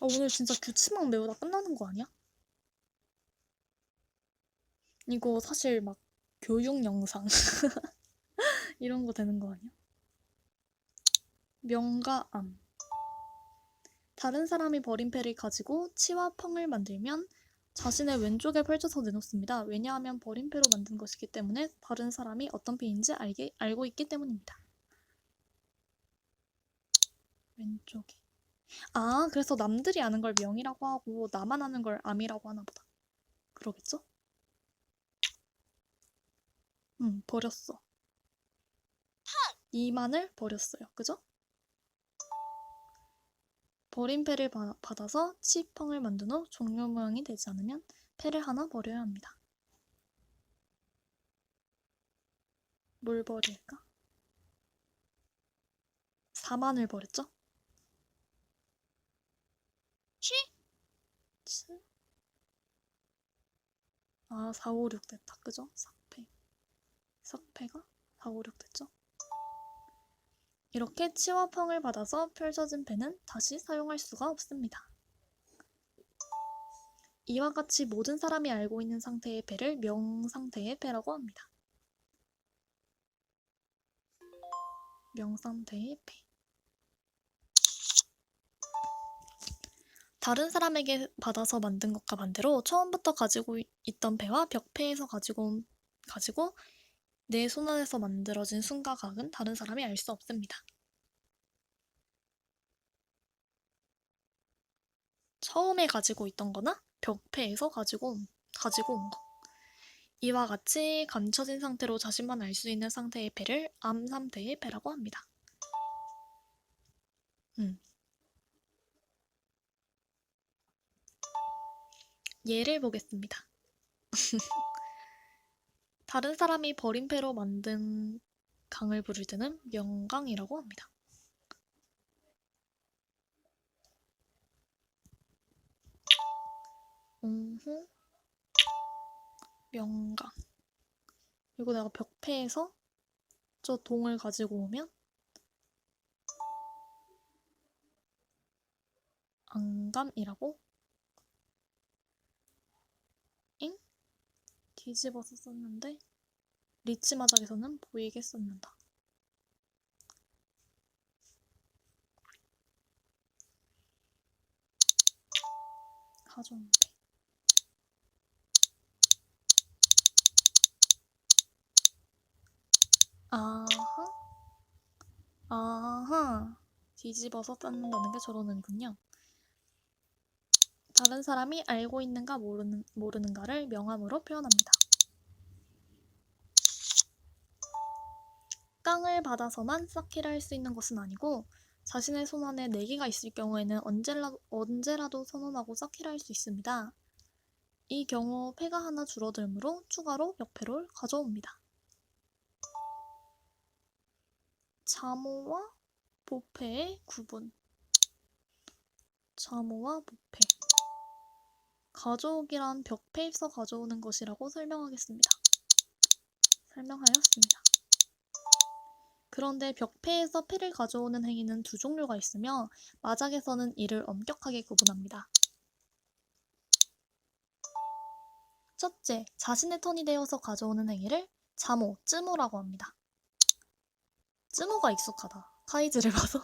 아, 오늘 진짜 규칙만 외우다 끝나는 거 아니야? 이거 사실 막 교육 영상 이런 거 되는 거 아니야? 명가암 다른 사람이 버린 패를 가지고 치와 펑을 만들면 자신의 왼쪽에 펼쳐서 내놓습니다. 왜냐하면 버린 패로 만든 것이기 때문에 다른 사람이 어떤 패인지 알게, 알고 있기 때문입니다. 왼쪽에 아 그래서 남들이 아는 걸 명이라고 하고 나만 아는 걸 암이라고 하나 보다. 그러겠죠? 응 버렸어. 이만을 버렸어요. 그죠? 버린 패를 바- 받아서 치펑을 만든 후 종료 모양이 되지 않으면 패를 하나 버려야 합니다. 뭘 버릴까? 4만을 버렸죠? 7? 아, 4, 5, 6 됐다. 그죠? 삭패. 삭패가 4, 5, 6 됐죠? 이렇게 치와 펑을 받아서 펼쳐진 패는 다시 사용할 수가 없습니다. 이와 같이 모든 사람이 알고 있는 상태의 패를 명상태의 패라고 합니다. 명상태의 패. 다른 사람에게 받아서 만든 것과 반대로 처음부터 가지고 있- 있던 패와 벽패에서 가지고 온- 가지고 내 손안에서 만들어진 순과 각은 다른 사람이 알 수 없습니다. 처음에 가지고 있던 거나 벽패에서 가지고 온, 가지고 온 거. 이와 같이 감춰진 상태로 자신만 알 수 있는 상태의 패를 암 상태의 패라고 합니다. 음. 예를 보겠습니다. 다른 사람이 버린 패로 만든 강을 부를 때는 명강이라고 합니다. 음흠. 명강. 이거 내가 벽패에서 저 동을 가지고 오면 안감이라고? 뒤집어서 썼는데 리치 마작에서는 보이게 썼는다. 가져온대. 아하. 아하. 뒤집어서 뜯는다는 게 저런 의미군요. 다른 사람이 알고 있는가 모르는, 모르는가를 명함으로 표현합니다. 깡을 받아서만 쌓기를 할 수 있는 것은 아니고 자신의 손 안에 4개가 있을 경우에는 언제라도, 언제라도 선언하고 쌓기를 할 수 있습니다. 이 경우 패가 하나 줄어들므로 추가로 역패를 가져옵니다. 자모와 보패의 구분 자모와 보패 가져오기란 벽패에서 가져오는 것이라고 설명하겠습니다. 설명하였습니다. 그런데 벽패에서 패를 가져오는 행위는 두 종류가 있으며 마작에서는 이를 엄격하게 구분합니다. 첫째, 자신의 턴이 되어서 가져오는 행위를 자모, 쯔모라고 합니다. 쯔모가 익숙하다. 카이즈를 봐서.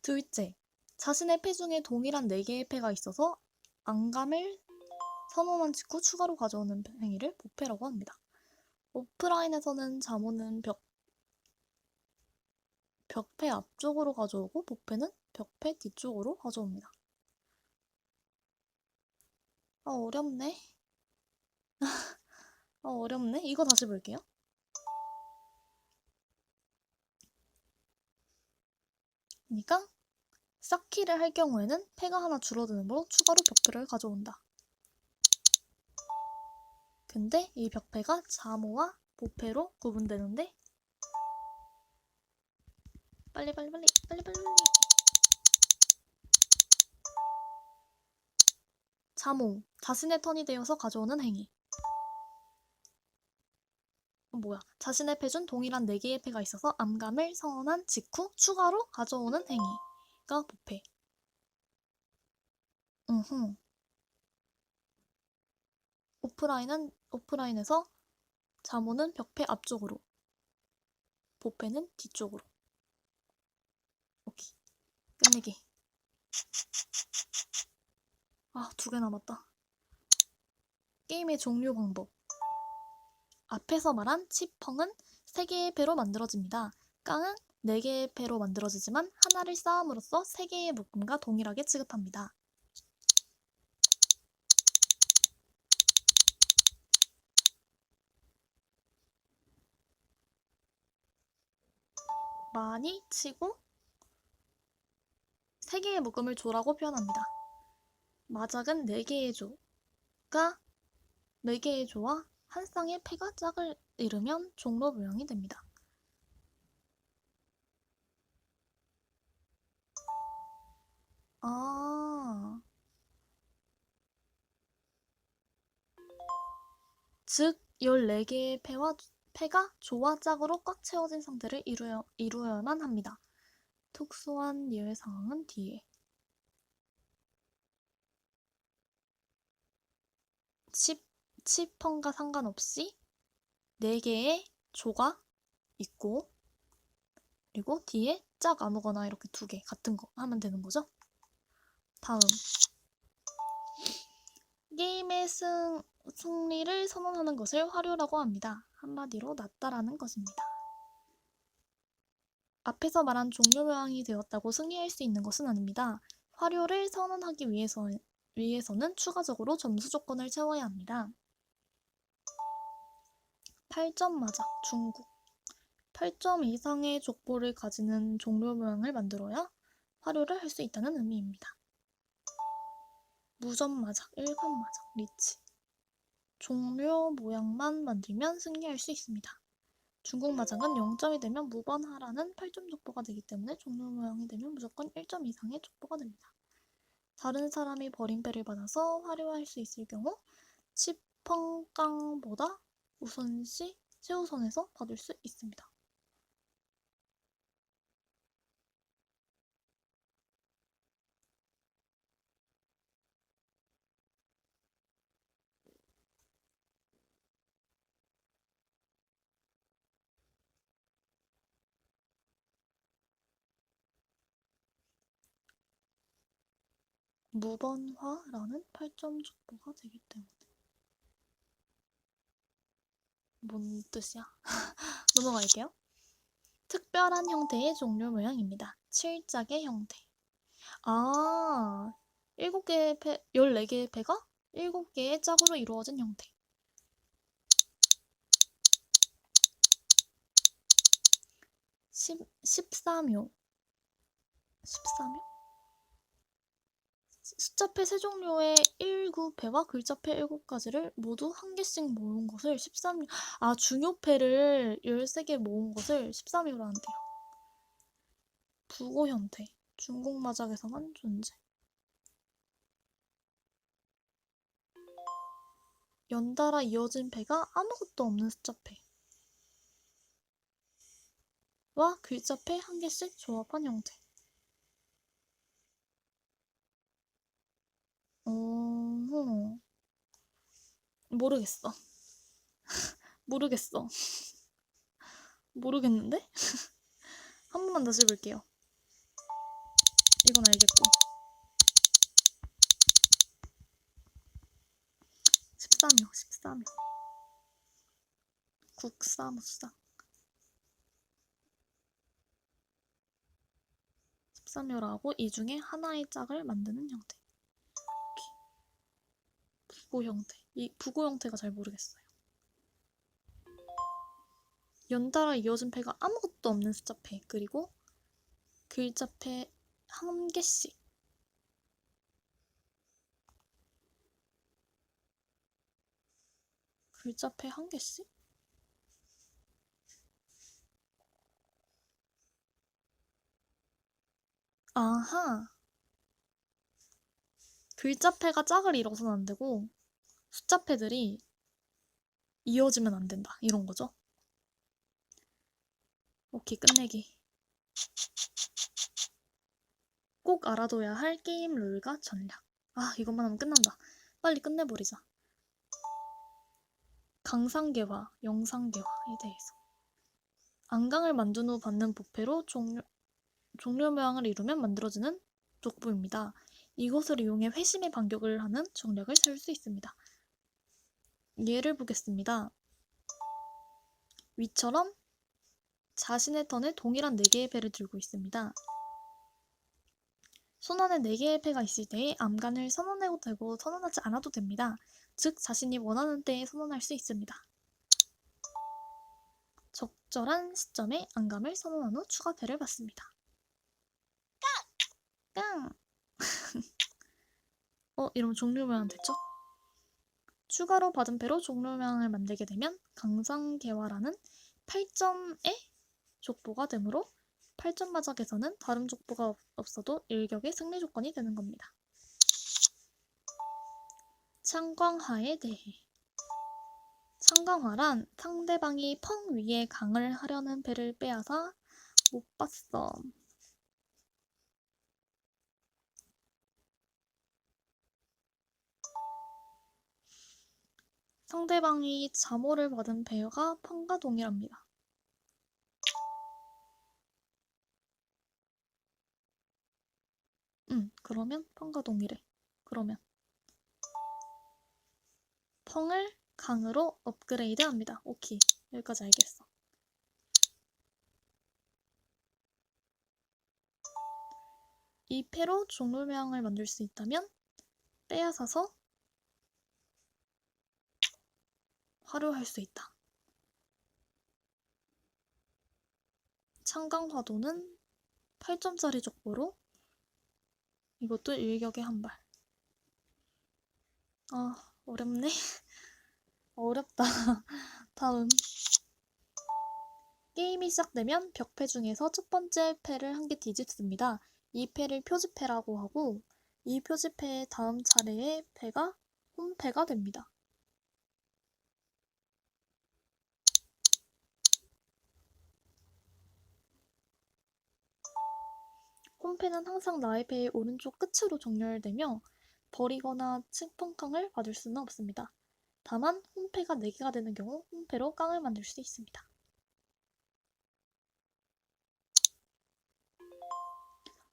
둘째, 자신의 패 중에 동일한 4개의 패가 있어서 안감을 선언한 직후 추가로 가져오는 행위를 보패라고 합니다. 오프라인에서는 자모는 벽, 벽패 앞쪽으로 가져오고 보패는 벽패 뒤쪽으로 가져옵니다. 아, 어렵네. 아, 어렵네. 이거 다시 볼게요. 그러니까 쌓기를 할 경우에는 패가 하나 줄어드므로 추가로 벽패를 가져온다. 근데 이 벽패가 자모와 보패로 구분되는데 빨리 빨리 빨리 빨리 빨리 빨리. 자모 자신의 턴이 되어서 가져오는 행위. 어, 뭐야. 자신의 패중 동일한 4개의 패가 있어서 암감을 선언한 직후 추가로 가져오는 행위 가 보패 음흠. 오프라인은 오프라인에서 자모는 벽패 앞쪽으로, 보패는 뒤쪽으로. 오케이. 끝내기. 아, 두 개 남았다. 게임의 종료 방법. 앞에서 말한 치펑은 세 개의 패로 만들어집니다. 깡은 네 개의 패로 만들어지지만 하나를 쌓음으로써 세 개의 묶음과 동일하게 취급합니다. 많이 치고 세 개의 묶음을 조라고 표현합니다. 마작은 네 개의 조가 네 개의 조와 한 쌍의 패가 짝을 이루면 종로 모양이 됩니다. 아. 즉, 14개의 패와, 패가 조와 짝으로 꽉 채워진 상태를 이루어, 이루어야만 합니다. 특수한 예외 상황은 뒤에. 칩, 치펑과 상관없이 4개의 조가 있고, 그리고 뒤에 짝 아무거나 이렇게 두 개 같은 거 하면 되는 거죠? 다음. 게임의 승, 승리를 선언하는 것을 화료라고 합니다. 한마디로 낫다라는 것입니다. 앞에서 말한 종료 모양이 되었다고 승리할 수 있는 것은 아닙니다. 화료를 선언하기 위해서, 위해서는 추가적으로 점수 조건을 채워야 합니다. 8점 마작 중국 8점 이상의 족보를 가지는 종료 모양을 만들어야 화료를 할 수 있다는 의미입니다. 무점 마작, 일반 마작, 리치 종료 모양만 만들면 승리할 수 있습니다. 중국 마작은 0점이 되면 무번하라는 8점 족보가 되기 때문에 종료 모양이 되면 무조건 1점 이상의 족보가 됩니다. 다른 사람이 버린 배를 받아서 화려할 수 있을 경우 치펑깡보다 우선시 최우선에서 받을 수 있습니다. 무번화라는 8점 족보가 되기 때문에 뭔 뜻이야? 넘어갈게요. 특별한 형태의 종료 모양입니다. 칠짝의 형태. 아, 7개의 배, 14개의 배가 7개의 짝으로 이루어진 형태. 십, 13요. 13요? 숫자패 세 종류의 19패와 글자패 7가지를 모두 한 개씩 모은 것을 13, 아, 중요패를 13개 모은 것을 13요로 한대요. 부고 형태. 중국 마작에서만 존재. 연달아 이어진 패가 아무것도 없는 숫자패. 와 글자패 한 개씩 조합한 형태. 어, 모르겠어. 모르겠어. 모르겠는데? 한 번만 다시 볼게요. 이건 알겠고. 13요, 13요. 국사 무사. 13요라고 이 중에 하나의 짝을 만드는 형태. 부고 형태. 이 부고 형태가 잘 모르겠어요. 연달아 이어진 패가 아무것도 없는 숫자 패 그리고 글자 패 한 개씩 글자 패 한 개씩? 아하 글자패가 짝을 이뤄서는 안 되고 숫자패들이 이어지면 안 된다 이런 거죠. 오케이 끝내기. 꼭 알아둬야 할 게임 룰과 전략. 아, 이것만 하면 끝난다. 빨리 끝내버리자. 강상계와 영상계화에 대해서. 안강을 만든 후 받는 부패로 종료, 종료 모양을 이루면 만들어지는 족부입니다. 이것을 이용해 회심의 반격을 하는 정략을 세울 수 있습니다. 예를 보겠습니다. 위처럼 자신의 턴에 동일한 4개의 패를 들고 있습니다. 손안에 4개의 패가 있을 때에 암간을 선언해도 되고 선언하지 않아도 됩니다. 즉 자신이 원하는 때에 선언할 수 있습니다. 적절한 시점에 안감을 선언한 후 추가 패를 받습니다. 깡! 어, 이러면 종료 모양 됐죠? 추가로 받은 패로 종료 모양을 만들게 되면 강상계화라는 8점의 족보가 되므로 8점 마작에서는 다른 족보가 없- 없어도 일격의 승리 조건이 되는 겁니다. 창광화에 대해 창광화란 상대방이 펑 위에 강을 하려는 배를 빼앗아 못 봤어. 상대방이 잠호를 받은 배가 펑과 동일합니다. 응, 그러면 펑과 동일해. 그러면 펑을 강으로 업그레이드 합니다. 오케이. 여기까지 알겠어. 이 패로 종료명을 만들 수 있다면 빼앗아서 활용할 수 있다. 창강화도는 8점짜리 족보로 이것도 일격의 한 발. 아, 어렵네. 어렵다. 다음. 게임이 시작되면 벽패 중에서 첫 번째 패를 한 개 뒤집습니다. 이 패를 표지패라고 하고 이 표지패의 다음 차례의 패가 홈패가 됩니다. 홈패는 항상 배의 오른쪽 끝으로 정렬되며 버리거나 층펑캉을 받을 수는 없습니다. 다만 홈패가 4개가 되는 경우 홈패로 깡을 만들 수 있습니다.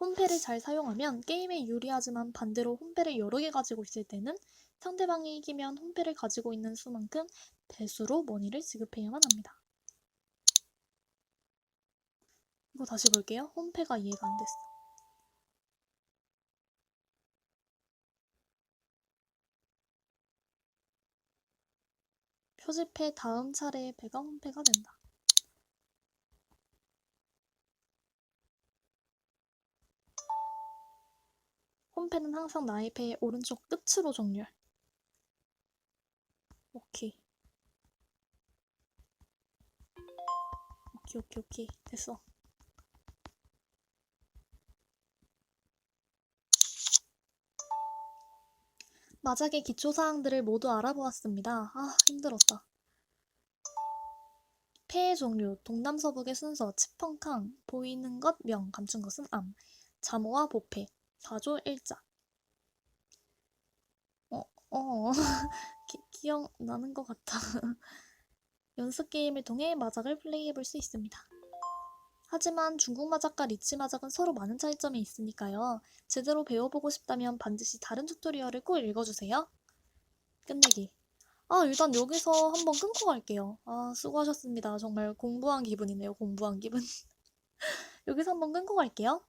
홈패를 잘 사용하면 게임에 유리하지만 반대로 홈패를 여러 개 가지고 있을 때는 상대방이 이기면 홈패를 가지고 있는 수만큼 배수로 머니를 지급해야만 합니다. 이거 다시 볼게요. 홈패가 이해가 안 됐어. 표지패 다음 차례의 패가 홈패가 된다. 홈패는 항상 나의 패의 오른쪽 끝으로 정렬. 오케이. 오케이, 오케이, 오케이. 됐어. 마작의 기초사항들을 모두 알아보았습니다. 아, 힘들었다. 폐의 종류, 동남서북의 순서, 치펑캉, 보이는 것 명, 감춘 것은 암, 잠호와 보패, 사조 일자. 어, 어, 기, 기억나는 것 같아. 연습 게임을 통해 마작을 플레이해볼 수 있습니다. 하지만 중국 마 작과 리치 마 작은 서로 많은 차이점이 있으니까요. 제대로 배워보고 싶다면 반드시 다른 튜토리얼을 꼭 읽어주세요. 끝내기. 아, 일단 여기서 한번 끊고 갈게요. 아, 수고하셨습니다. 정말 공부한 기분이네요. 공부한 기분. 여기서 한번 끊고 갈게요.